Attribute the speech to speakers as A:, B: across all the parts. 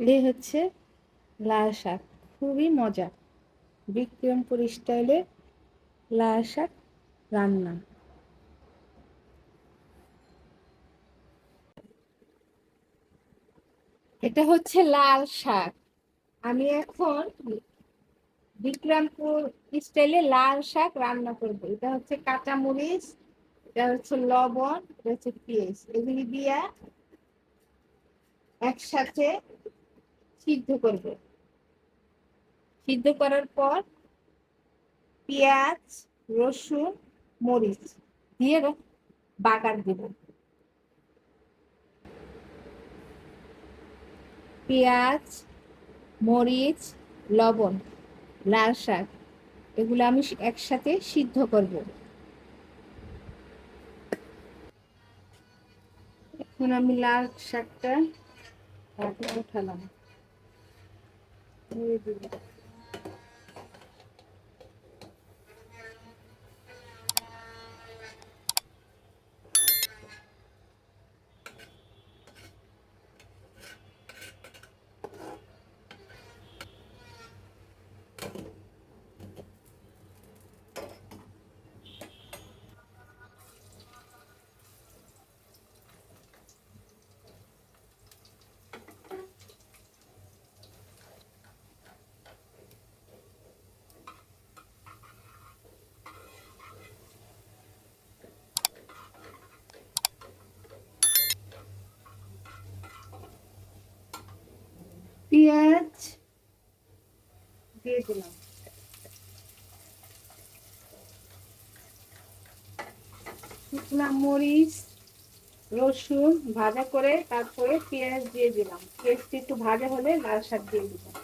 A: এ হচ্ছে লাল শাক, খুবই মজা। বিক্রমপুর স্টাইলে লাল শাক রান্না। এটা হচ্ছে লাল শাক। আমি এখন বিক্রমপুর স্টাইলে লাল শাক রান্না করব। এটা হচ্ছে কাঁচা মরিচ এটা হচ্ছে লবণ, এটা হচ্ছে পেঁয়াজ। এগুলি দিয়া একসাথে সিদ্ধ করব। সিদ্ধ করার পর পেঁয়াজ, রসুন, মরিচ দিয়ে বাগার দেব। পেঁয়াজ, মরিচ, লবণ, লাল শাক এগুলো আমি একসাথে সিদ্ধ করব। এখন আমি লাল শাকটা উঠালাম। দিয়ে দিলাম পেঁয়াজ দিয়ে দিলাম। শুকনা মরিচ রসুন ভাজা করে তারপরে পেঁয়াজ দিয়ে দিলাম। পেঁয়াজটি একটু ভাজা হলে লাল শাক দিয়ে দিলাম।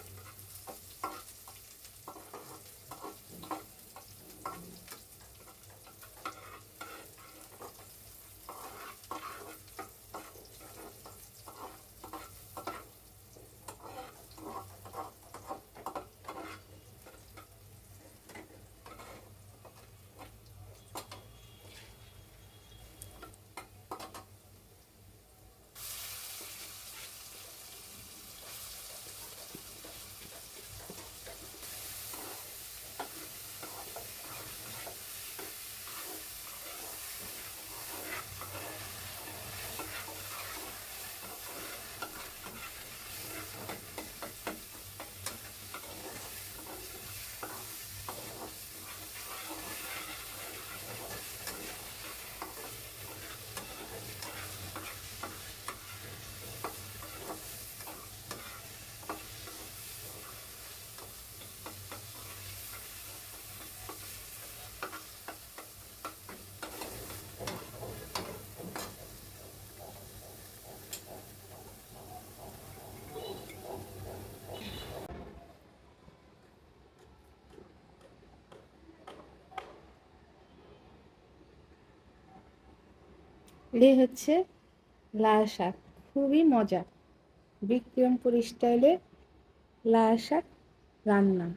A: এ হচ্ছে লাল শাক খুবই মজা। বিক্রমপুর স্টাইলে লাল শাক রান্না।